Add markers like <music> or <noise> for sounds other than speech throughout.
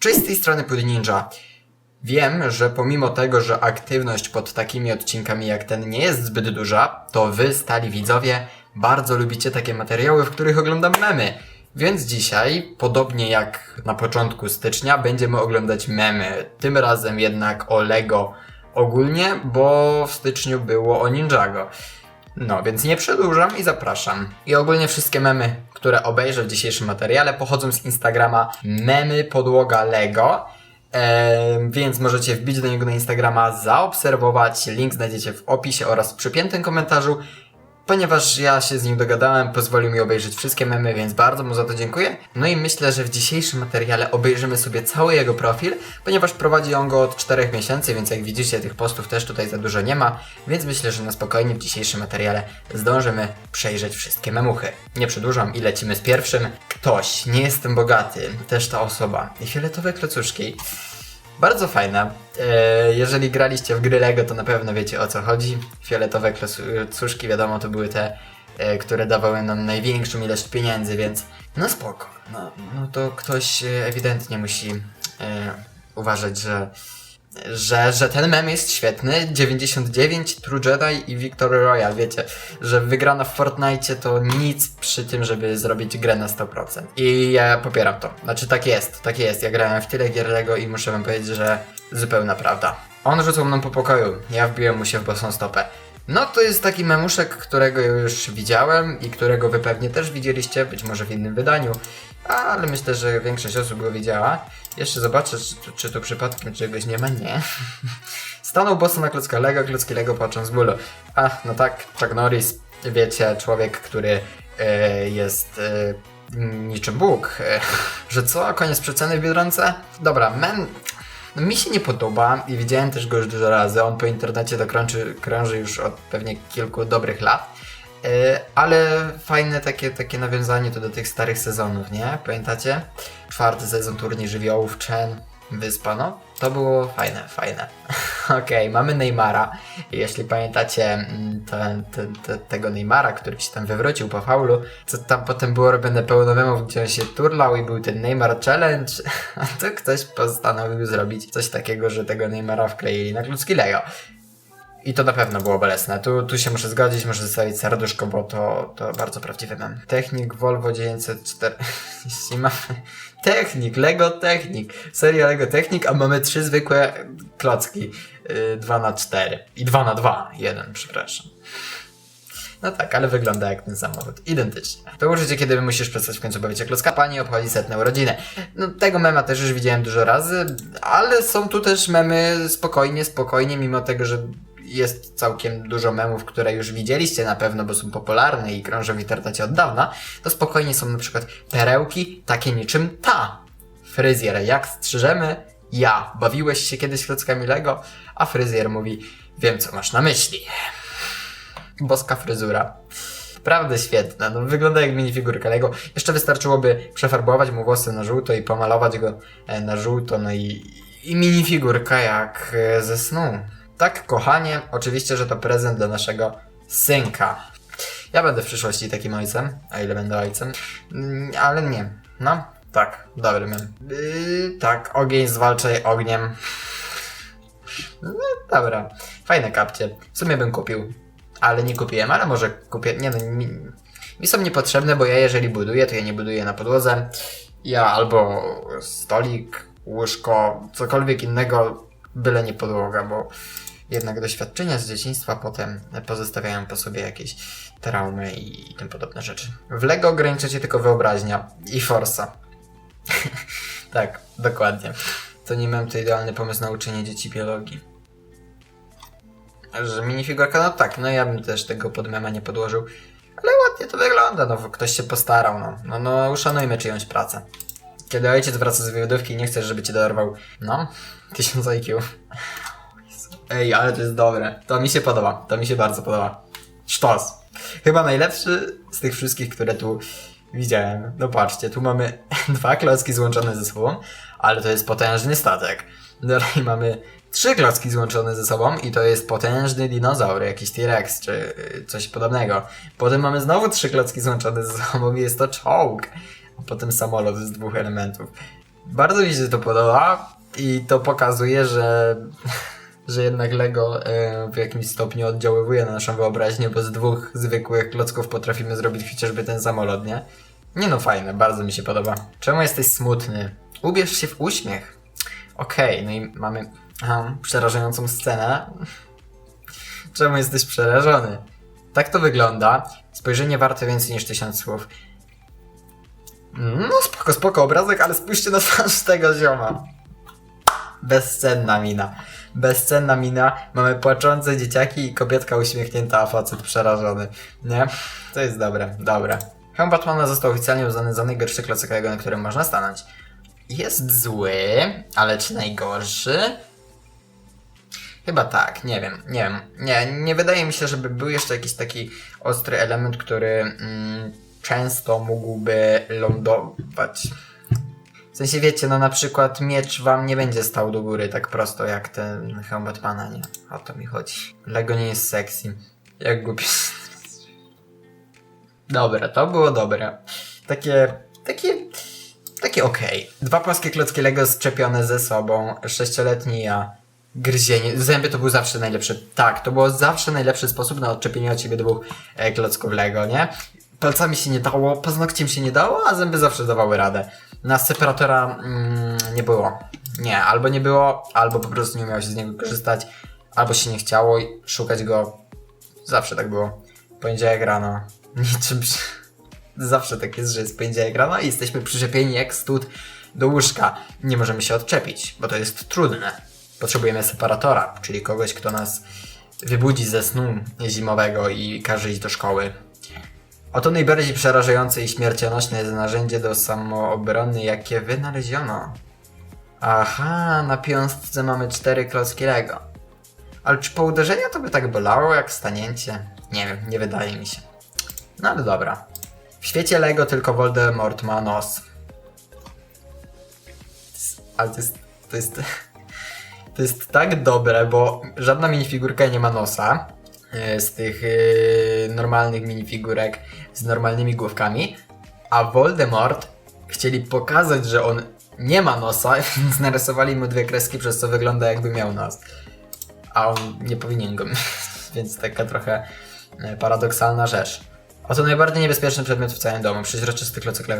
Cześć z tej strony Pudy Ninja. Wiem, że pomimo tego, że aktywność pod takimi odcinkami jak ten nie jest zbyt duża, to wy, stali widzowie, bardzo lubicie takie materiały, w których oglądam memy. Więc dzisiaj, podobnie jak na początku stycznia, będziemy oglądać memy. Tym razem jednak o Lego ogólnie, bo w styczniu było o Ninjago. No, więc nie przedłużam i zapraszam. I ogólnie wszystkie memy, które obejrzę w dzisiejszym materiale, pochodzą z Instagrama memy podłoga Lego. Em, więc możecie wbić do niego na Instagrama, zaobserwować. Link znajdziecie w opisie oraz w przypiętym komentarzu. Ponieważ ja się z nim dogadałem, pozwolił mi obejrzeć wszystkie memy, więc bardzo mu za to dziękuję. No i myślę, że w dzisiejszym materiale obejrzymy sobie cały jego profil, ponieważ prowadzi on go od 4 miesięcy, więc jak widzicie, tych postów też tutaj za dużo nie ma, więc myślę, że na spokojnie w dzisiejszym materiale zdążymy przejrzeć wszystkie memuchy. Nie przedłużam i lecimy z pierwszym. Ktoś, nie jestem bogaty, też ta osoba. I fioletowe klocuszki. Bardzo fajne. E, jeżeli graliście w gry Lego, to na pewno wiecie o co chodzi. Fioletowe klocuszki, wiadomo, to były te, e, które dawały nam największą ilość pieniędzy, więc no spoko. No, no to ktoś e, ewidentnie musi uważać, że, że, że ten mem jest świetny. 99, True Jedi i Victory Royale, wiecie, że wygrana w Fortnite to nic przy tym, żeby zrobić grę na 100%. I ja popieram to. Znaczy tak jest, tak jest. Ja grałem w tyle gier Lego i muszę wam powiedzieć, że zupełna prawda. On rzucał mną po pokoju, ja wbiłem mu się w bosą stopę. No to jest taki memuszek, którego już widziałem i którego wy pewnie też widzieliście, być może w innym wydaniu, ale myślę, że większość osób go widziała. Jeszcze zobaczę, czy, czy tu przypadkiem czegoś nie ma. Nie. <laughs> Stanął boso na klocka Lego, klocki Lego patrzą z bólu. A, no tak, Chuck Norris, wiecie, człowiek, który e, jest e, niczym Bóg. E, <laughs> że co? Koniec przeceny w Biedronce? Dobra, men... No, mi się nie podoba i widziałem też go już dużo razy. On po internecie to krąży, krąży już od pewnie kilku dobrych lat. E, ale fajne takie, takie nawiązanie to do tych starych sezonów, nie? Pamiętacie? Czwarty sezon turniej żywiołów, Chen, Wyspa, no. To było fajne, fajne. <laughs> Okej, mamy Neymara. Jeśli pamiętacie mm, te, te, te, tego Neymara, który się tam wywrócił po faulu, co tam potem było robione pełno memów, gdzie on się turlał i był ten Neymar Challenge, <laughs> to ktoś postanowił zrobić coś takiego, że tego Neymara wkleili na klucki Lego. I to na pewno było bolesne. Tu, tu się muszę zgodzić, muszę zostawić serduszko, bo to, to bardzo prawdziwy mem. Technik Volvo 940 <laughs> mamy... Technik, Lego Technik. Seria Lego Technik, a mamy trzy zwykłe klocki. 2 na 4 I 2 na 2 Jeden, przepraszam. No tak, ale wygląda jak ten samochód. Identycznie. To użycie, kiedy musisz przestać w końcu bawić się klocka. Pani obchodzi setne urodziny. No tego mema też już widziałem dużo razy, ale są tu też memy spokojnie, spokojnie, mimo tego, że jest całkiem dużo memów, które już widzieliście na pewno, bo są popularne i krążą w internecie od dawna, to spokojnie są na przykład perełki takie niczym ta. Fryzjer, jak strzyżemy? Ja. Bawiłeś się kiedyś klockami Lego? A fryzjer mówi, wiem co masz na myśli. Boska fryzura. Prawda świetna, no wygląda jak minifigurka Lego. Jeszcze wystarczyłoby przefarbować mu włosy na żółto i pomalować go e, na żółto, no i, i minifigurka jak e, ze snu. Tak, kochanie, oczywiście, że to prezent dla naszego synka. Ja będę w przyszłości takim ojcem, a ile będę ojcem, Mm, ale nie. No, tak, dobry mem. Yy, tak, ogień zwalczaj ogniem. No dobra, fajne kapcie. W sumie bym kupił, ale nie kupiłem, ale może kupię. Nie no, mi, mi są niepotrzebne, bo ja jeżeli buduję, to ja nie buduję na podłodze. Ja albo stolik, łóżko, cokolwiek innego, byle nie podłoga, bo jednak doświadczenia z dzieciństwa potem pozostawiają po sobie jakieś traumy i, tym podobne rzeczy. W Lego ograniczycie tylko wyobraźnia i forsa. <laughs> tak, dokładnie. To nie mam to idealny pomysł na uczenie dzieci biologii. Że minifigurka, no tak, no ja bym też tego pod mema nie podłożył. Ale ładnie to wygląda, no ktoś się postarał, no. No, no uszanujmy czyjąś pracę. Kiedy ojciec wraca z wywiadówki i nie chcesz, żeby cię dorwał, no, <laughs> 1000 IQ. Ej, ale to jest dobre. To mi się podoba, to mi się bardzo podoba. Sztos. Chyba najlepszy z tych wszystkich, które tu widziałem. No patrzcie, tu mamy <laughs> dwa klocki złączone ze sobą, ale to jest potężny statek. Dalej mamy trzy klocki złączone ze sobą i to jest potężny dinozaur, jakiś T-Rex czy y, coś podobnego. Potem mamy znowu trzy klocki złączone ze sobą i jest to czołg. A potem samolot z dwóch elementów. Bardzo mi się to podoba i to pokazuje, że, <laughs> że jednak Lego e, w jakimś stopniu oddziaływuje na naszą wyobraźnię, bo z dwóch zwykłych klocków potrafimy zrobić chociażby ten samolot, nie? Nie no, fajne, bardzo mi się podoba. Czemu jesteś smutny? Ubierz się w uśmiech. Okej, no i mamy aha, przerażającą scenę. <laughs> Czemu jesteś przerażony? Tak to wygląda. Spojrzenie warte więcej niż tysiąc słów. No spoko, spoko obrazek, ale spójrzcie na twarz tego zioma. Bezcenna mina. Bezcenna mina. Mamy płaczące dzieciaki i kobietka uśmiechnięta, a facet przerażony. Nie? To jest dobre, dobre. Hełm Batmana został oficjalnie uznany za najgorszy Lego, na którym można stanąć. Jest zły, ale czy najgorszy? Chyba tak, nie wiem, nie wiem. Nie, nie wydaje mi się, żeby był jeszcze jakiś taki ostry element, który mm, często mógłby lądować. Sensie wiecie, no na przykład miecz wam nie będzie stał do góry tak prosto jak ten hełm Batmana, nie? O to mi chodzi. Lego nie jest sexy. Jak głupi. Dobre, to było dobre. Takie, takie, takie okej. Dwa płaskie klocki Lego zczepione ze sobą, sześcioletni ja. Gryzienie. Zęby to był zawsze najlepszy. Tak, to było zawsze najlepszy sposób na odczepienie od ciebie dwóch e, klocków Lego, nie? Palcami się nie dało, paznokciem się nie dało, a zęby zawsze dawały radę. Na separatora mm, nie było. Nie, albo nie było, albo po prostu nie umiało się z niego korzystać, albo się nie chciało szukać go. Zawsze tak było. Poniedziałek rano. <laughs> Niczym. przy- Zawsze tak jest, że jest poniedziałek rano i jesteśmy przyczepieni jak stód do łóżka. Nie możemy się odczepić, bo to jest trudne. Potrzebujemy separatora, czyli kogoś, kto nas wybudzi ze snu zimowego i każe iść do szkoły. Oto najbardziej przerażające i śmiercionośne narzędzie do samoobrony, jakie wynaleziono. Aha, na piąstce mamy cztery klocki Lego. Ale czy po uderzeniu to by tak bolało jak stanięcie? Nie wiem, nie wydaje mi się. No ale dobra. W świecie Lego tylko Voldemort ma nos. Ale to jest, to jest, <laughs> to jest tak dobre, bo żadna minifigurka nie ma nosa z tych e, normalnych minifigurek z normalnymi główkami, a Voldemort chcieli pokazać, że on nie ma nosa, <laughs> więc narysowali mu dwie kreski, przez co wygląda jakby miał nos. A on nie powinien go <laughs> mieć, więc taka trochę e, paradoksalna rzecz. Oto najbardziej niebezpieczny przedmiot w całym domu, przeźroczysty klocek. <sighs>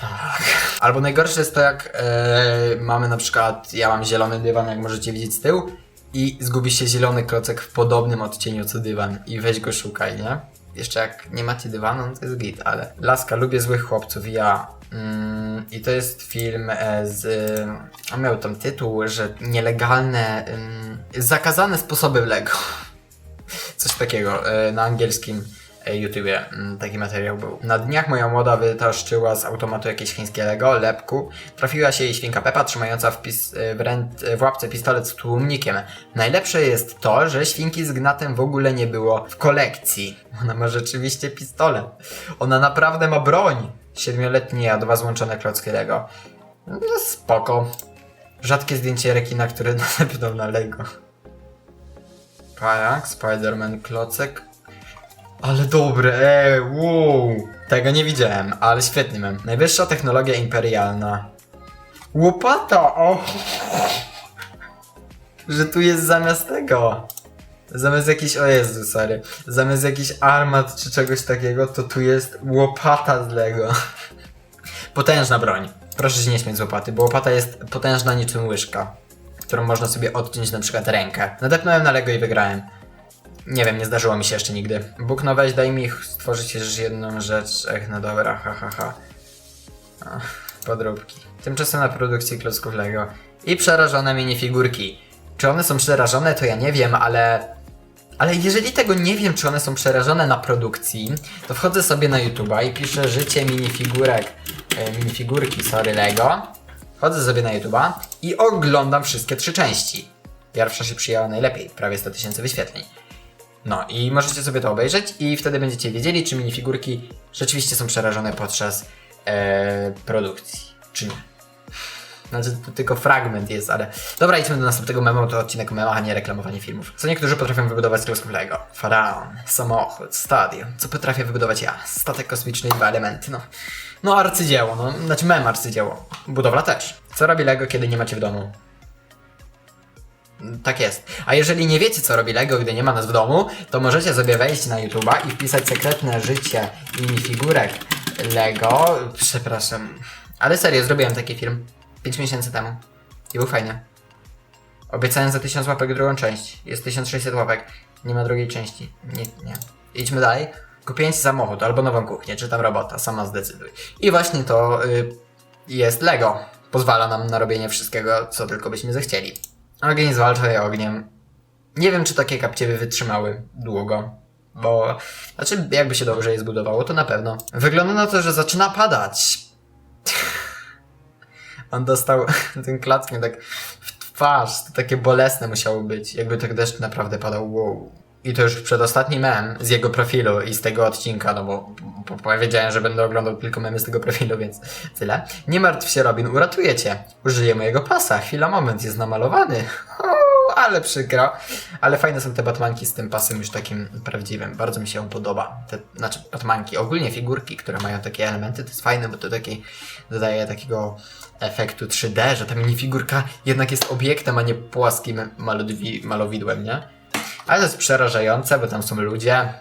Tak. Albo najgorsze jest to, jak e, mamy na przykład, ja mam zielony dywan, jak możecie widzieć z tyłu, i zgubi się zielony klocek w podobnym odcieniu co dywan i weź go szukaj, nie? Jeszcze jak nie macie dywanu, no to jest git, ale... Laska, lubię złych chłopców, ja... Mm, I to jest film e, z... On miał tam tytuł, że nielegalne... ym, zakazane sposoby Lego. <laughs> Coś takiego e, na angielskim YouTubie mm, taki materiał był. Na dniach moja młoda wytaszczyła z automatu jakieś chińskie Lego, lepku. Trafiła się jej świnka Pepa, trzymająca w, pis, e, w, w łapce pistolet z tłumnikiem. Najlepsze jest to, że świnki z gnatem w ogóle nie było w kolekcji. Ona ma rzeczywiście pistolet. Ona naprawdę ma broń. Siedmioletni ja, dwa złączone klocki Lego. No spoko. Rzadkie zdjęcie rekina, który <laughs> nalepnął na Lego. Kajak, Spider-Man, klocek. Ale dobre, ej, wow. Tego nie widziałem, ale świetny mem. Najwyższa technologia imperialna. Łopata, o! Że tu jest zamiast tego. Zamiast jakiś, o Jezu, sorry. Zamiast jakiś armat czy czegoś takiego, to tu jest łopata z Lego. Potężna broń. Proszę się nie śmiać z łopaty, bo łopata jest potężna niczym łyżka, którą można sobie odciąć na przykład rękę. Nadepnąłem na Lego i wygrałem. Nie wiem, nie zdarzyło mi się jeszcze nigdy. Bóg no weź, daj mi stworzyć już jedną rzecz. Ech, no dobra, ha, ha, ha. Ach, podróbki. Tymczasem na produkcji klocków Lego. I przerażone minifigurki. Czy one są przerażone, to ja nie wiem, ale... Ale jeżeli tego nie wiem, czy one są przerażone na produkcji, to wchodzę sobie na YouTube'a i piszę życie minifigurek, e, minifigurki, sorry, Lego. Wchodzę sobie na YouTube'a i oglądam wszystkie trzy części. Pierwsza się przyjęła najlepiej, prawie 100 tysięcy wyświetleń. No i możecie sobie to obejrzeć i wtedy będziecie wiedzieli, czy minifigurki rzeczywiście są przerażone podczas e, produkcji, czy nie. Znaczy, to tylko fragment jest, ale... Dobra, idźmy do następnego memu, to odcinek o memach, a nie reklamowanie filmów. Co niektórzy potrafią wybudować z klocków Lego. Faraon, samochód, stadion. Co potrafię wybudować ja? Statek kosmiczny i dwa elementy, no. No, arcydzieło, no. Znaczy mem arcydzieło. Budowla też. Co robi Lego, kiedy nie macie w domu? Tak jest. A jeżeli nie wiecie, co robi Lego, gdy nie ma nas w domu, to możecie sobie wejść na YouTube'a i wpisać sekretne życie minifigurek Lego. Przepraszam. Ale serio, zrobiłem taki film 5 miesięcy temu. I był fajny. Obiecałem za 1000 łapek drugą część. Jest 1600 łapek. Nie ma drugiej części. Nie, nie. Idźmy dalej. Kupiłem samochód albo nową kuchnię, czy tam robota, sama zdecyduj. I właśnie to y, jest Lego. Pozwala nam na robienie wszystkiego, co tylko byśmy zechcieli. Ogień zwalcza je ogniem. Nie wiem, czy takie kapcie wytrzymały długo. Bo, znaczy, jakby się dobrze je zbudowało, to na pewno. Wygląda na to, że zaczyna padać. <laughs> On dostał <laughs> ten klackiem tak w twarz. To takie bolesne musiało być. Jakby tak deszcz naprawdę padał. Wow. I to już przedostatni mem z jego profilu i z tego odcinka, no bo, powiedziałem, że będę oglądał tylko memy z tego profilu, więc tyle. Nie martw się, Robin, uratuję cię. Użyję mojego pasa. Chwila, moment, jest namalowany. O, ale przykro. Ale fajne są te batmanki z tym pasem już takim prawdziwym. Bardzo mi się podoba. Te, znaczy batmanki, ogólnie figurki, które mają takie elementy, to jest fajne, bo to taki dodaje takiego efektu 3D, że ta minifigurka jednak jest obiektem, a nie płaskim malowidłem, nie? Ale to jest przerażające, bo tam są ludzie.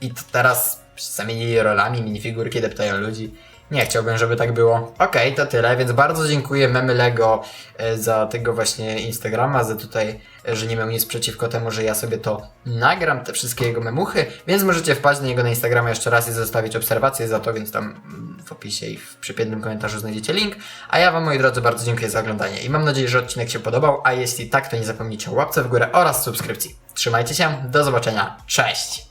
I to teraz zamienili rolami, minifigurki deptają ludzi. Nie chciałbym, żeby tak było. Okej, to tyle, więc bardzo dziękuję Memy Lego e, za tego właśnie Instagrama, za tutaj, że nie miał nic przeciwko temu, że ja sobie to nagram, te wszystkie jego memuchy, więc możecie wpaść na niego na Instagrama jeszcze raz i zostawić obserwację za to, więc tam w opisie i w przypiętym komentarzu znajdziecie link. A ja Wam, moi drodzy, bardzo dziękuję za oglądanie i mam nadzieję, że odcinek się podobał, a jeśli tak, to nie zapomnijcie o łapce w górę oraz subskrypcji. Trzymajcie się, do zobaczenia, cześć!